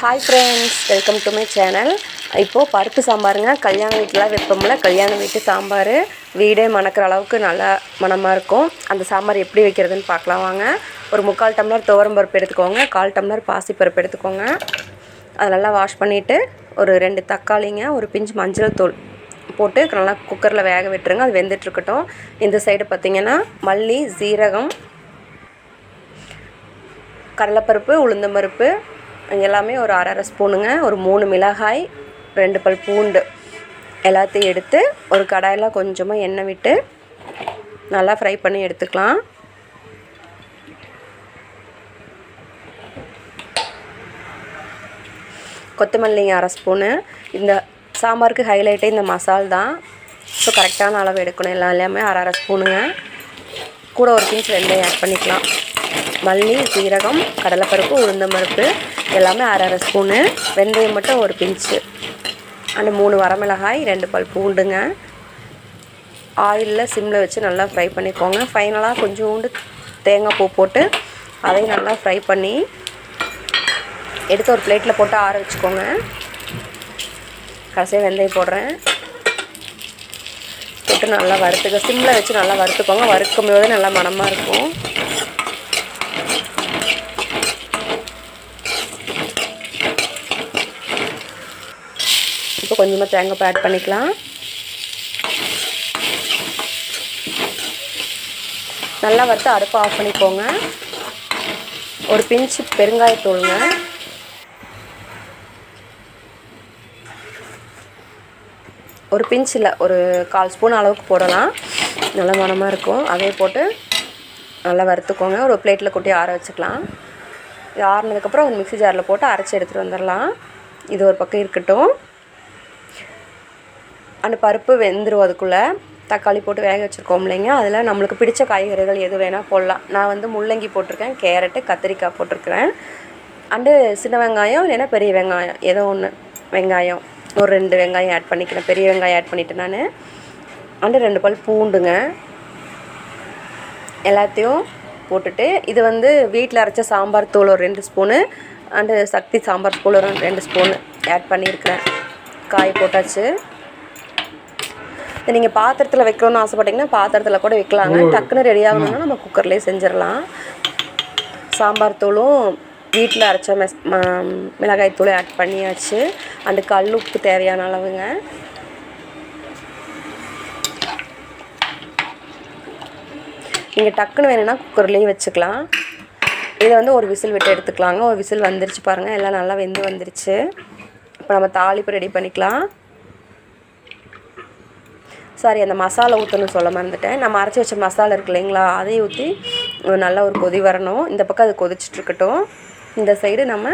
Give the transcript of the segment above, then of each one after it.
Hi friends welcome to my channel இப்போது பருப்பு சாம்பாருங்க. கல்யாண வீட்டில் வைப்போம்ல கல்யாண வீட்டு சாம்பார். வீடே மணக்கிற அளவுக்கு நல்லா மணமாக இருக்கும். அந்த சாம்பார் எப்படி வைக்கிறதுன்னு பார்க்கலாம் வாங்க. ஒரு முக்கால் டம்ளர் துவரம் பருப்பு எடுத்துக்கோங்க. கால் டம்ளர் பாசிப்பருப்பு எடுத்துக்கோங்க. அதை நல்லா வாஷ் பண்ணிவிட்டு ஒரு ரெண்டு தக்காளிங்க ஒரு பிஞ்சு மஞ்சள் தூள் போட்டு நல்லா குக்கரில் வேக விட்டுருங்க. அது வெந்துட்டுருக்கட்டும். இந்த சைடு பார்த்திங்கன்னா மல்லி சீரகம் கடலைப்பருப்பு உளுந்தம்பருப்பு எல்லாமே ஒரு அரை அரை ஸ்பூனுங்க ஒரு மூணு மிளகாய் ரெண்டு பல் பூண்டு. எல்லாத்தையும் எடுத்து ஒரு கடாயில் கொஞ்சமாக எண்ணெய் விட்டு நல்லா ஃப்ரை பண்ணி எடுத்துக்கலாம். கொத்தமல்லிங்க அரை ஸ்பூனு. இந்த சாம்பாருக்கு ஹைலைட்டே இந்த மசால் தான். ஸோ கரெக்டான அளவு எடுக்கணும். எல்லாம் எல்லாமே அரை அரை ஸ்பூனுங்க. கூட ஒரு பீஸ் வெந்தயம் ஆட் பண்ணிக்கலாம். மல்லி சீரகம் கடலைப்பருப்பு உளுந்தம்பருப்பு எல்லாமே அரை அரை ஸ்பூனு. வெந்தயம் மட்டும் ஒரு பிஞ்சு. அந்த மூணு வரமிளகாய் ரெண்டு பல் பூண்டுங்க. ஆயிலில் சிம்மில் வச்சு நல்லா ஃப்ரை பண்ணிக்கோங்க. ஃபைனலாக கொஞ்சோண்டு தேங்காய் பூ போட்டு அதையும் நல்லா ஃப்ரை பண்ணி எடுத்து ஒரு பிளேட்டில் போட்டு ஆற வச்சுக்கோங்க. கடைசியாக வெந்தயம் போடுறேன். போட்டு நல்லா வறுத்துக்க. சிம்மில் வச்சு நல்லா வறுத்துக்கோங்க. வறுக்கும் போது நல்லா மணமாக இருக்கும். இப்போ கொஞ்சமாக தேங்காய் ஆட் பண்ணிக்கலாம். நல்லா வறுத்து அடுப்பை ஆஃப் பண்ணிக்கோங்க. ஒரு பிஞ்சு பெருங்காயத்தூளுங்க. ஒரு பிஞ்ச் இல்லை ஒரு கால் ஸ்பூன் அளவுக்கு போடலாம். நல்ல மனமாக இருக்கும். அதே போட்டு நல்லா வறுத்துக்கோங்க. ஒரு பிளேட்டில் கொட்டி ஆற வச்சுக்கலாம். இது ஆறுனதுக்கப்புறம் ஒரு மிக்ஸி ஜாரில் போட்டு அரைச்சி எடுத்துகிட்டு வந்துடலாம் இது ஒரு பக்கம் இருக்கட்டும். அந்த பருப்பு வெந்துடும் அதுக்குள்ளே. தக்காளி போட்டு வேக வச்சுருக்கோம் இல்லைங்க. அதில் நம்மளுக்கு பிடிச்ச காய்கறிகள் எது வேணால் போடலாம். நான் வந்து முள்ளங்கி போட்டிருக்கேன் கேரட்டு கத்திரிக்காய் போட்டிருக்கிறேன். அண்டு சின்ன வெங்காயம் இல்லைன்னா பெரிய வெங்காயம் ஏதோ ஒன்று வெங்காயம் ஒரு ரெண்டு வெங்காயம் ஆட் பண்ணிக்கிறேன் பெரிய வெங்காயம் ஆட் பண்ணிவிட்டேன் நான். அண்டு ரெண்டு பால் பூண்டுங்க. எல்லாத்தையும் போட்டுட்டு இது வந்து வீட்டில் அரைச்ச சாம்பார் தூள் ஒரு ரெண்டு ஸ்பூனு. அண்டு சக்தி சாம்பார் தூள் ஒரு ரெண்டு ஸ்பூனு ஆட் பண்ணியிருக்கிறேன். காய் போட்டாச்சு. இதை நீங்கள் பாத்திரத்தில் வைக்கணும்னு ஆசைப்பட்டீங்கன்னா பாத்திரத்தில் கூட வைக்கலாங்க. டக்குன்னு ரெடி ஆகணும்னா நம்ம குக்கர்லேயே செஞ்சிடலாம். சாம்பார் தூளும் வீட்டில் அரைச்ச மெஸ் மிளகாய் தூளை ஆட் பண்ணியாச்சு. அண்டு கல் உப்பு தேவையான அளவுங்க. நீங்கள் டக்குன்னு வேணும்னா குக்கர்லேயும் வச்சுக்கலாம். இதை வந்து ஒரு விசில் விட்டு எடுத்துக்கலாங்க. ஒரு விசில் வந்துருச்சு பாருங்கள் எல்லாம் நல்லா வெந்து வந்துருச்சு. இப்போ நம்ம தாளிப்பு ரெடி பண்ணிக்கலாம். சாரி அந்த மசாலா ஊற்றணும் சொல்ல மறந்துட்டேன். நம்ம அரைச்சி வச்ச மசாலா இருக்கு இல்லைங்களா? அதையும் ஊற்றி நல்லா ஒரு கொதி வரணும். இந்த பக்கம் அது கொதிச்சிட்ருக்கட்டும் இந்த சைடு நம்ம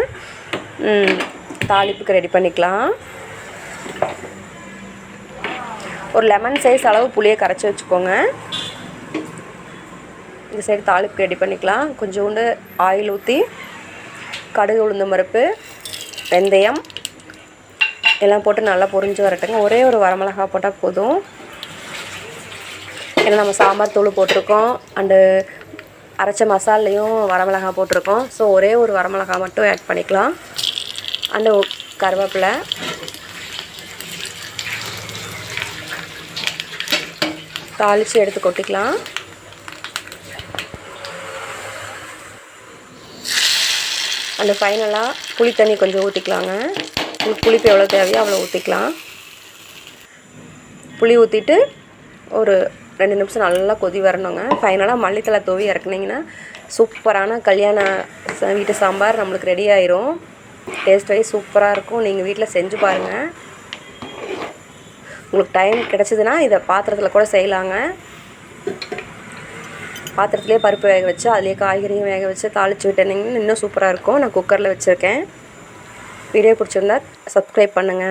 தாளிப்புக்கு ரெடி பண்ணிக்கலாம். ஒரு லெமன் சைஸ் அளவு புளியை கரைச்சி வச்சுக்கோங்க. இந்த சைடு தாளிப்பு ரெடி பண்ணிக்கலாம். கொஞ்சோண்டு ஆயில் ஊற்றி கடுகு உளுந்த மறுப்பு வெந்தயம் எல்லாம் போட்டு நல்லா பொரிஞ்சு வரட்டுங்க. ஒரே ஒரு வரமிளகா போட்டால் போதும். ஏன்னா நம்ம சாம்பார் தூள் போட்டிருக்கோம். அண்டு அரைச்ச மசாலையும் வரமிளகா போட்டிருக்கோம். ஸோ ஒரே ஒரு வரமிளகா மட்டும் ஆட் பண்ணிக்கலாம். அண்டு கருவேப்பிலை. தாளித்து எடுத்து கொட்டிக்கலாம். அந்த ஃபைனலாக புளி தண்ணி கொஞ்சம் ஊற்றிக்கலாங்க புளிப்பு எவ்வளோ தேவையோ அவ்வளோ ஊற்றிக்கலாம் புளி ஊற்றிட்டு ஒரு ரெண்டு நிமிஷம் நல்லா கொதி வரணுங்க. ஃபைனலாக மல்லித்தலை தூவி இறக்குனீங்கன்னா சூப்பரான கல்யாண வீட்டு சாம்பார் நம்மளுக்கு ரெடி ஆயிரும். டேஸ்ட் வைஸ் சூப்பராக இருக்கும். நீங்கள் வீட்டில் செஞ்சு பாருங்கள் உங்களுக்கு டைம் கிடச்சிதுன்னா இதை பாத்திரத்தில் கூட செய்யலாங்க. பாத்திரத்துலேயே பருப்பு வேக வச்சு அதுலேயே காய்கறியும் வேக வச்சு தாளித்து விட்டுனீங்கன்னா இன்னும் சூப்பராக இருக்கும். நான் குக்கரில் வச்சுருக்கேன். வீடியோ பிடிச்சிருந்தா சப்ஸ்கிரைப் பண்ணுங்கள்